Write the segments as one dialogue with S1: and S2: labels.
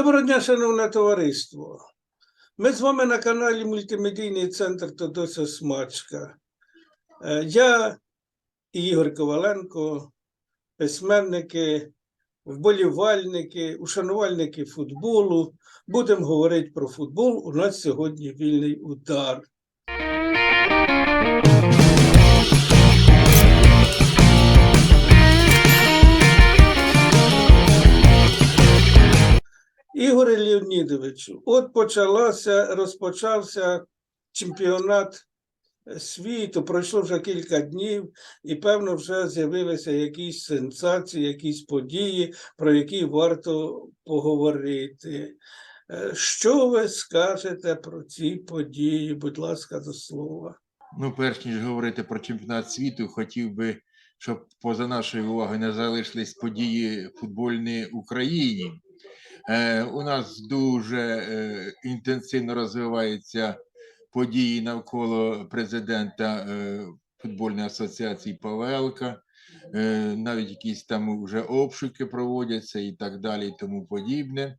S1: Доброго дня, шановне товариство. Ми з вами на каналі Мультимедійний центр Тодоса Смачка. Е, Я і Ігор Коваленко, письменники, вболівальники, ушанувальники футболу. Будемо говорити про футбол. У нас сьогодні вільний удар. Ігоре Леонідовичу, от почалося, розпочався чемпіонат світу, пройшло вже кілька днів, і певно вже з'явилися якісь сенсації, якісь події, про які варто поговорити. Е, Що ви скажете про ці події? Будь ласка, до слова.
S2: Ну, перш ніж говорити про чемпіонат світу, хотів би, щоб поза нашою увагою не залишились події футбольні в Україні. Е, у нас дуже е, інтенсивно розвиваються події навколо президента е, футбольної асоціації Павелка. Навіть якісь там вже обшуки проводяться і так далі, і тому подібне.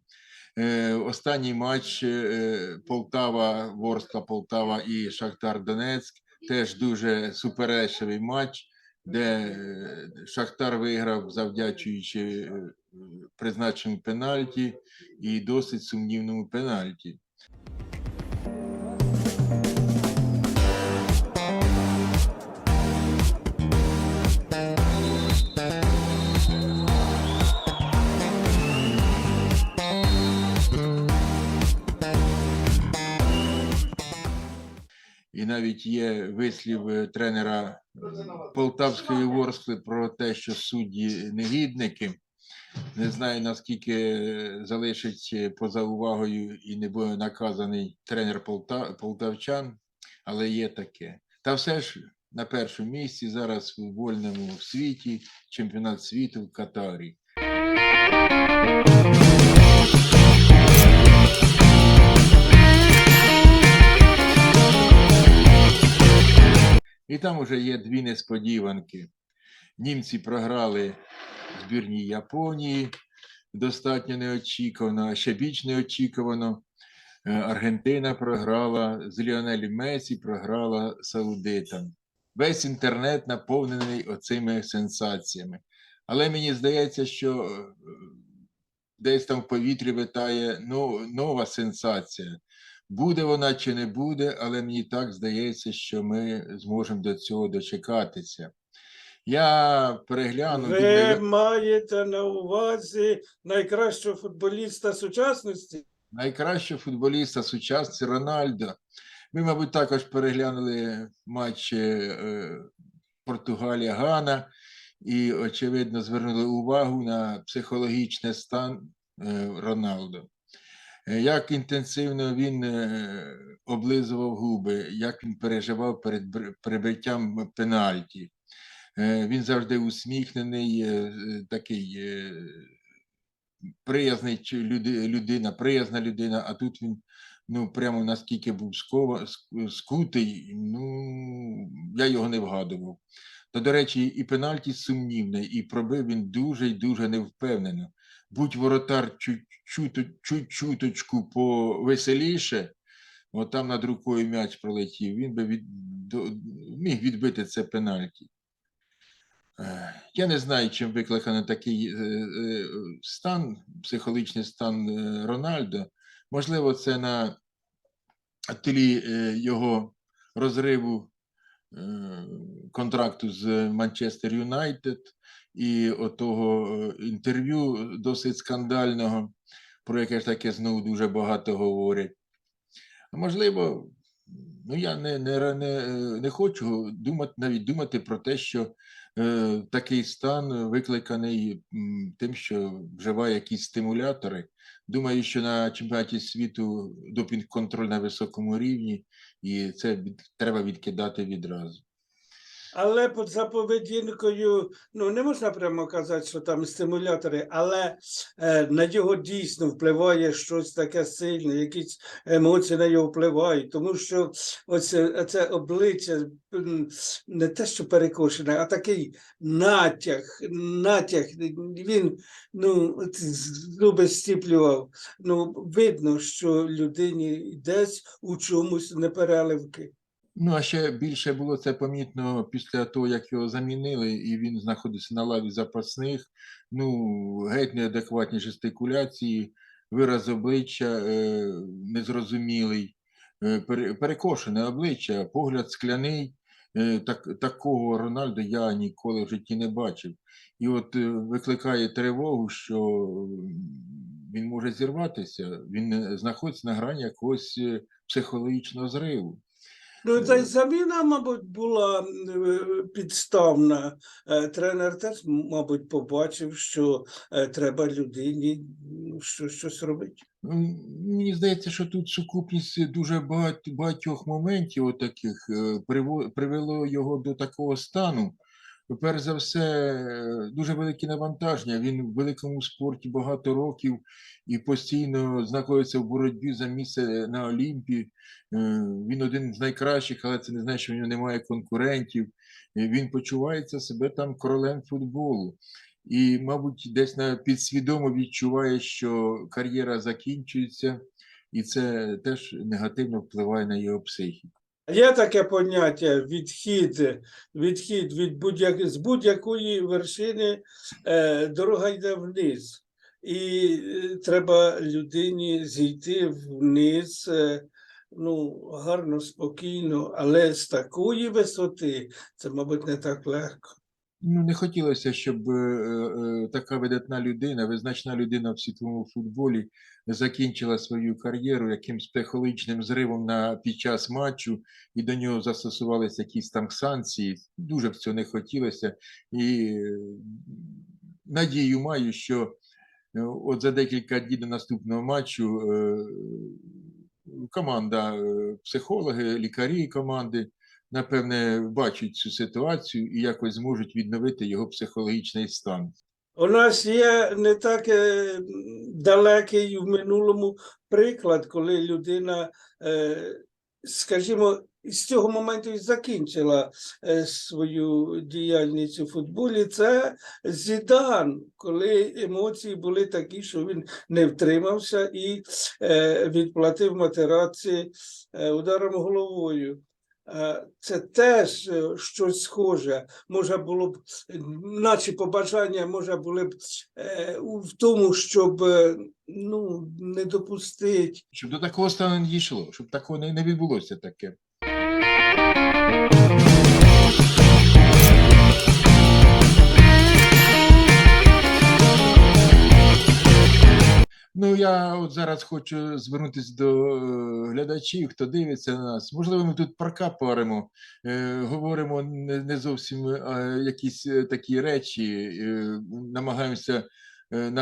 S2: Останній матч Полтава, Ворскла Полтава і Шахтар Донецьк теж дуже суперечливий матч, де Шахтар виграв, завдячуючи е, призначенню пенальті і досить сумнівному пенальті. І навіть є вислів е, тренера Полтавської Ворскли про те, що судді негідники. Не знаю, наскільки е, залишить е, поза увагою і не буде наказаний тренер Полта... полтавчан, але є таке. Та все ж на першому місці зараз у вольному світі чемпіонат світу в Катарі. І там вже є дві несподіванки. Німці програли збірній Японії достатньо неочікувано, а ще більш неочікувано. е, Аргентина програла з Ліонелі Месі, програла Саудитам. Весь інтернет наповнений оцими сенсаціями. Але мені здається, що е, десь там в повітрі витає ну, нова сенсація. Буде вона чи не буде, але мені так здається, що ми зможемо до цього дочекатися. Я переглянув.
S1: Ви маєте на увазі найкращого футболіста сучасності?
S2: найкращого футболіста сучасності Рональдо. Ми, мабуть, також переглянули матч е, Португалія Гана і, очевидно, звернули увагу на психологічний стан е, Роналдо. Е, Як інтенсивно він е, облизував губи, як він переживав перед прибиттям пенальті. Е, Він завжди усміхнений, е, е, такий приязний людина, приязна людина, а тут він ну, прямо наскільки був скова, скутий, ну, я його не вгадував. Та, до речі, і пенальті сумнівний, і пробив він дуже і дуже невпевнено. Будь воротар чуть-чуточку повеселіше, от там над рукою м'яч пролетів, він би від, до, міг відбити це пенальті. Я не знаю, чим викликаний такий е, е, стан, психологічний стан е, Рональдо. Можливо, це на тлі його розриву контракту з Манчестер Юнайтед і отого інтерв'ю досить скандального, про яке ж таке знову дуже багато говорять. А можливо, ну я не, не, не, не хочу думати, навіть думати про те, що такий стан викликаний тим, що вживає якісь стимулятори. Думаю, що на чемпіонаті світу допінг-контроль на високому рівні, і це треба відкидати відразу.
S1: Але за поведінкою, ну не можна прямо казати, що там стимулятори, але е, на його дійсно впливає щось таке сильне, якісь емоції на його впливають, тому що оце, це обличчя не те, що перекошене, а такий натяг, натяг. Він ну, зуби стіплював. Ну, видно, що людині десь у чомусь непереливки.
S2: Ну, а ще більше було це помітно після того, як його замінили, і він знаходився на лаві запасних. Ну, геть неадекватні жестикуляції, вираз обличчя е, незрозумілий, е, перекошене обличчя, погляд скляний. Е, так, такого Рональда я ніколи в житті не бачив. І от е, викликає тривогу, що він може зірватися, він е, знаходиться на грані якогось е, психологічного зриву.
S1: Ну, та й заміна, мабуть, була е, підставна. Е, Тренер теж, мабуть, побачив, що е, треба людині що, щось робити.
S2: Мені здається, що тут сукупність дуже багать, багатьох моментів таких привело його до такого стану. Перш за все, е, дуже велике навантаження. Він в великому спорті багато років і постійно знаходиться в боротьбі за місце на Олімпі. Е, Він один з найкращих, але це не значить, що в нього немає конкурентів. Е, Він почувається себе там королем футболу. І, мабуть, десь на підсвідомо відчуває, що кар'єра закінчується, і це теж негативно впливає на його психіку.
S1: Є таке поняття відхід, відхід від будь з будь-якої вершини е, дорога йде вниз. І е, треба людині зійти вниз, е, ну, гарно, спокійно, але з такої висоти це, мабуть, не так легко.
S2: Ну, не хотілося, щоб е, е, така видатна людина, визначна людина в світовому футболі закінчила свою кар'єру якимсь психологічним зривом на, під час матчу, і до нього застосувалися якісь там санкції. Дуже б цього не хотілося. І е, надію маю, що от за декілька днів до наступного матчу команда, психологи, лікарі команди напевне, бачать цю ситуацію і якось зможуть відновити його психологічний стан.
S1: У нас є не так е, далекий в минулому приклад, коли людина, е, скажімо, з цього моменту і закінчила е, свою діяльність у футболі. Це Зідан, коли емоції були такі, що він не втримався і відплатив матераці ударом головою. Е, Це теж е, щось схоже. Може було б, наші побажання може були б е, в тому, щоб ну, не допустити.
S2: Щоб до такого стану не дійшло, щоб такого не відбулося таке. Ну, я от зараз хочу звернутися до е, глядачів, хто дивиться на нас. Можливо, ми тут прокапаримо, е, говоримо не, зовсім е, якісь такі речі, намагаємося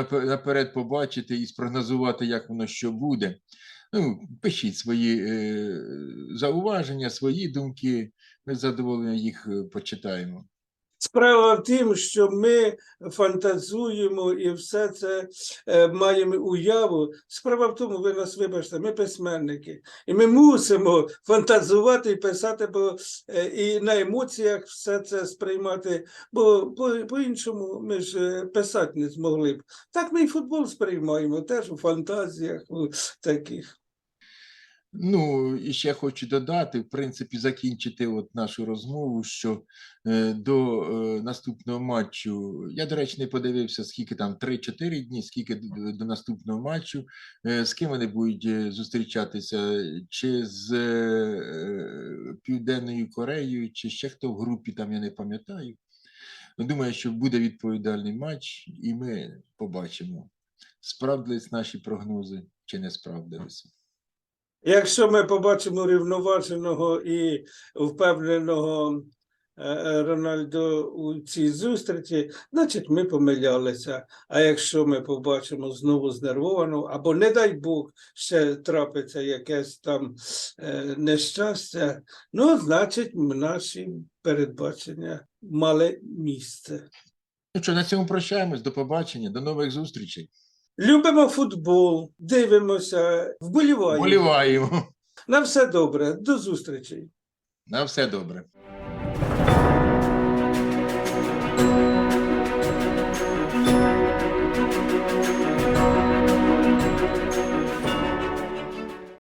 S2: наперед побачити і спрогнозувати, як воно що буде. Ну, пишіть свої зауваження, свої думки. Ми з задоволенням їх почитаємо.
S1: Справа в тім, що ми фантазуємо і все це е, маємо уяву. Справа в тому, ви нас вибачте, ми письменники, і ми мусимо фантазувати і писати, бо е, і на емоціях все це сприймати, бо по- по-іншому ми ж е, писати не змогли б. Так ми і футбол сприймаємо, теж у фантазіях у таких.
S2: Ну, і ще хочу додати, в принципі, закінчити от нашу розмову, що е, до е, наступного матчу, я, до речі, не подивився, скільки там 3-4 дні, скільки до, наступного матчу, е, з ким вони будуть зустрічатися, чи з Південною Кореєю, чи ще хто в групі, там я не пам'ятаю. Думаю, що буде відповідальний матч, і ми побачимо, справдились наші прогнози чи не справдилися.
S1: Якщо ми побачимо рівноваженого і впевненого е, Рональдо у цій зустрічі, значить ми помилялися. А якщо ми побачимо знову знервовану, або не дай Бог, ще трапиться якесь там е, нещастя, ну, значить, наші передбачення мали місце.
S2: Ну що, на цьому прощаємось. До побачення, до нових зустрічей.
S1: Любимо футбол, дивимося, вболіваємо.
S2: Вболіваємо.
S1: На все добре, до зустрічі.
S2: На все добре.